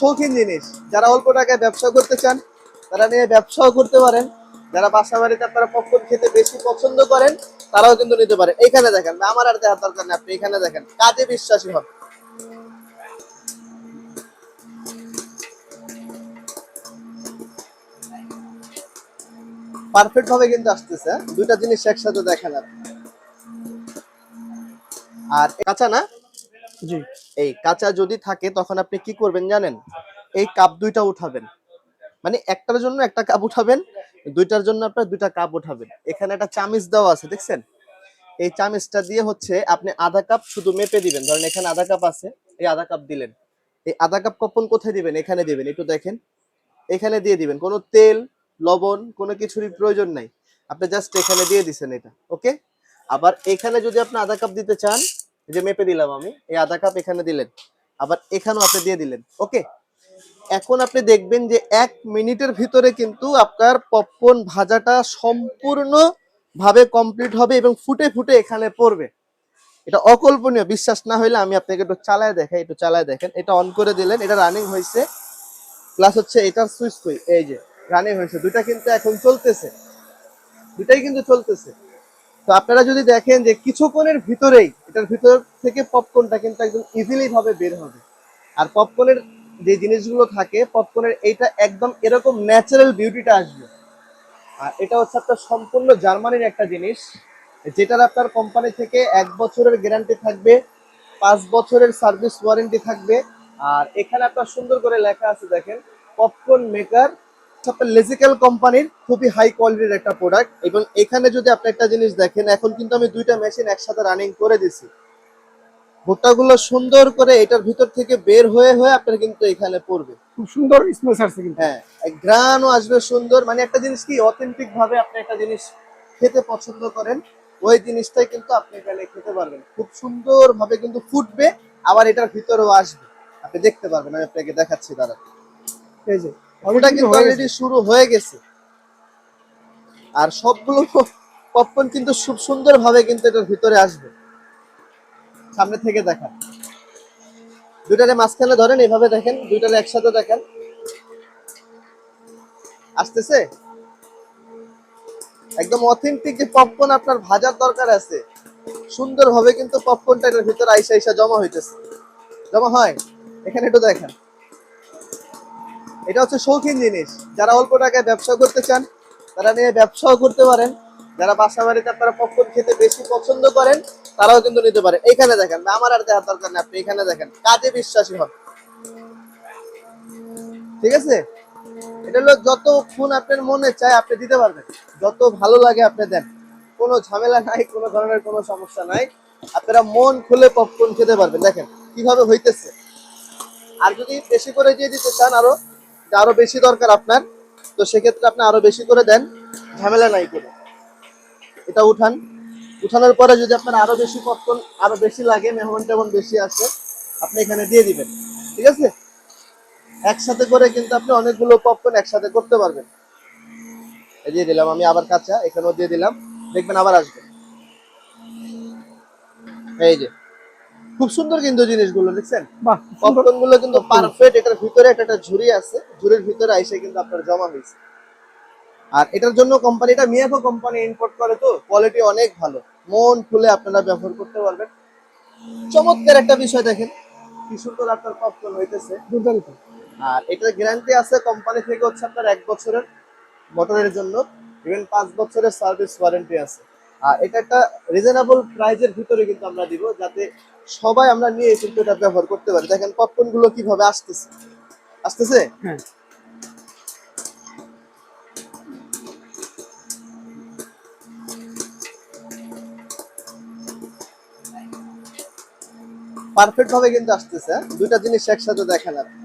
শৌখিন জিনিস। যারা অল্প টাকায় ব্যবসা করতে চান, তারা নিয়ে ব্যবসাও করতে পারেন। যারা বাসা বাড়িতে আপনারা পপকর্ন খেতে বেশি পছন্দ করেন, তারাও কিন্তু নিতে পারেন। এখানে দেখেন, আমার আর দেখার দরকার নেই, আপনি এখানে দেখেন, কাজে বিশ্বাসী হন। পারফেক্ট ভাবে কিন্তু আসতেছে? দুইটা জিনিস একসাথে দেখেন আর কাঁচা না? এই কাঁচা যদি থাকে, তখন আপনি কি করবেন জানেন? এই কাপ দুইটা উঠাবেন। মানে একটার জন্য একটা কাপ উঠাবেন, দুইটার জন্য আপনার দুইটা কাপ উঠাবেন। এখানে একটা চামিচ দেওয়া আছে, দেখছেন? এই চামিচটা দিয়ে হচ্ছে আপনি আধা কাপ শুধু মেপে দিবেন। ধরেন এখানে আধা কাপ আছে, এই আধা কাপ দিলেন। এই আধা কাপ কখন কোথায় দিবেন? এখানে দিবেন, একটু দেখেন। এখানে দিয়ে দিবেন, কোনো তেল, লবণ, কোনো কিছুরই প্রয়োজন নাই। আপনি জাস্ট এখানে দিয়ে দিছেন এটা, ওকে? আবার এখানে যদি আপনি আধা কাপ দিতে চান যে মেপে দিলাম আমি, এই আধা কাপ এখানে দিলেন, আবার এখানেও আপনি দিয়ে দিলেন, ওকে? এখন আপনি দেখবেন যে এক মিনিটের ভিতরে কিন্তু আপনার পপকর্ন ভাজাটা সম্পূর্ণ ভাবে কমপ্লিট হবে এবং ফুটে ফুটে এখানে পড়বে। এটা অকল্পনীয়, বিশ্বাস না হইলে আমি আপনাকে একটু চালায় দেখাই, একটু চালায় দেখেন। এটা অন করে দিলেন, এটা রানিং হয়েছে প্লাস হচ্ছে এটার সুইচ এই যে রানিং হয়েছে, দুইটা কিন্তু এখন চলতেছে, দুইটাই কিন্তু চলতেছে। তো আপনারা যদি দেখেন যে কিছুক্ষণের ভিতরেই, এটার ভিতর থেকে পপকর্নটা কিন্তু একদম ইজিলি ভাবে বের হবে। আর পপকর্নের যে জিনিসগুলো থাকে, পপকর্নের এইটা একদম এরকম ন্যাচারাল বিউটিটা আসবে। আর এটা হচ্ছে আপনার সম্পূর্ণ জার্মানির একটা জিনিস, যেটার আপনার কোম্পানি থেকে এক বছরের গ্যারান্টি থাকবে, পাঁচ বছরের সার্ভিস ওয়ারেন্টি থাকবে। আর এখানে আপনার সুন্দর করে লেখা আছে, দেখেন, পপকর্ন মেকার আপনার লেজিক্যাল কোম্পানির খুবই হাই কোয়ালিটির একটা প্রোডাক্ট এবং এখানে যদি আপনি একটা জিনিস দেখেন এখন কিন্তু আমি দুইটা মেশিন একসাথে রানিং করে দিছি। ভুট্টাগুলো সুন্দর করে এটার ভিতর থেকে বের হয়ে হয়ে আপনার কিন্তু এখানে পড়বে। খুব সুন্দর স্মেল আসছে কিন্তু। হ্যাঁ গ্রানও আসবে সুন্দর। মানে একটা জিনিস কি অথেন্টিক ভাবে আপনি একটা জিনিস খেতে পছন্দ করেন ওই জিনিসটাই কিন্তু আপনি এখানে খেতে পারবেন। খুব সুন্দর ভাবে কিন্তু ফুটবে আবার এটার ভিতরেও আসবে। আপনি দেখতে পারবেন আমি আপনাকে দেখাচ্ছি দাদা এই যে ওটা কিন্তু অলরেডি শুরু হয়ে গেছে। আর সবগুলো পপকর্ন কিন্তু খুব সুন্দর ভাবে কিন্তু এটার ভিতরে আসবে। সামনে থেকে দেখা। দুইটারে মাঝখানে ধরেন এইভাবে দেখেন দুইটারে একসাথে দেখেন। আসতেছে? একদম অথেন্টিক যে পপকর্ন আপনার ভাজার দরকার আছে সুন্দর ভাবে কিন্তু পপকর্নটা এটার ভিতরে আইসা আইসা জমা হইতেছে। জমা হয়? এখানে একটু দেখেন। এটা হচ্ছে শৌখিন জিনিস। যারা অল্প টাকায় ব্যবসা করতে চান, তারা নিয়ে ব্যবসাও করতে পারেন। যারা বাসা বাড়িতে আপনারা পপকর্ন খেতে বেশি পছন্দ করেন, তারাও কিন্তু নিতে পারেন এখানে দেখেন আমার আর দেখার দরকার নেই আপনি এখানে দেখেন, কাজে বিশ্বাসী হন। ঠিক আছে? এটা হলো যত খুন আপনার মনে চায়, আপনি দিতে পারবেন। যত ভালো লাগে আপনি দেন। কোনো ঝামেলা নাই, কোনো ধরনের কোনো সমস্যা নাই। আপনারা মন খুলে পপকর্ন খেতে পারবেন। দেখেন, কীভাবে হইতেছে। আর যদি বেশি করে দিয়ে দিতে চান আরও আরও বেশি দরকার আপনার। তো সেক্ষেত্রে আপনি আরও বেশি করে দেন। ঝামেলা নাই করে এটা উঠান। উঠানোর পরে যদি আপনার আরও বেশি পপকর্ন আরও বেশি লাগে, মেহমান টেমন বেশি আসে, আপনি এখানে দিয়ে দিবেন। ঠিক আছে? একসাথে করে কিন্তু আপনি অনেকগুলো পপকর্ন একসাথে করতে পারবেন। দিয়ে দিলাম আমি আবার কাঁচা, এখানেও দিয়ে দিলাম। দেখবেন আবার আসবে। এই যে। খুব সুন্দর কিন্তু জিনিসগুলো দেখছেন? পপকর্নগুলো কিন্তু পারফেক্ট এটার ভিতরে একটা একটা ঝুড়ি আছে ঝুড়ির ভিতরে আইসে কিন্তু আপনার জমা হয়েছে আর এটার জন্য কোম্পানিটা মিয়াকো কোম্পানি ইম্পোর্ট করে তো কোয়ালিটি অনেক ভালো। মন খুলে আপনারা ব্যবহার করতে পারবেন। চমৎকার একটা বিষয় দেখেন কি সুন্দর আপনার পপকর্ন হইতেছে। দুর্দান্ত। আর এটার গ্যারান্টি আছে কোম্পানি থেকে হচ্ছে আপনার এক বছরের মোটরের জন্য। ইভেন পাঁচ বছরের সার্ভিস ওয়ারেন্টি আছে। এটা একটা রিজনেবল প্রাইজের ভিতরে কিন্তু আমরা দিব যাতে সবাই আমরা নিয়ে কিন্তু এটা ব্যবহার করতে পারি। দেখেন পপকর্নগুলো কীভাবে আসতেছে। আসতেছে? হ্যাঁ। পারফেক্ট ভাবে কিন্তু আসতেছে। হ্যাঁ? দুইটা জিনিস একসাথে দেখেন আপনি।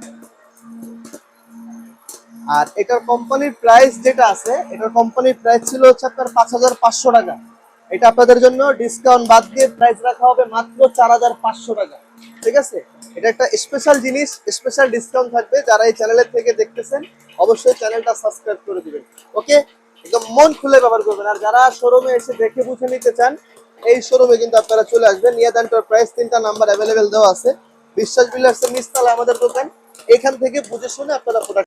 আর এটার কোম্পানির প্রাইস যেটা আছে এটার কোম্পানির প্রাইস ছিল হচ্ছে আপনার পাঁচ হাজার পাঁচশো টাকা। এটা আপনাদের জন্য ডিসকাউন্ট বাদ দিয়ে প্রাইস রাখা হবে মাত্র চার হাজার পাঁচশো টাকা। ঠিক আছে? এটা একটা স্পেশাল জিনিস স্পেশাল ডিসকাউন্ট থাকবে। যারা এই চ্যানেলের থেকে দেখতেছেন, অবশ্যই চ্যানেলটা সাবস্ক্রাইব করে দিবেন। ওকে একদম মন খুলে ব্যবহার করবেন। আর যারা শোরুমে এসে দেখে বুঝে নিতে চান, এই শোরুমে কিন্তু আপনারা চলে আসবেন। নিয়াদ এন্টারপ্রাইজ তিনটা নাম্বার অ্যাভেলেবেল দেওয়া আছে। বিশ্বাস বিলার্সের নিচতলা আমাদের দোকান। এখান থেকে বুঝে শুনে আপনারা প্রোডাক্ট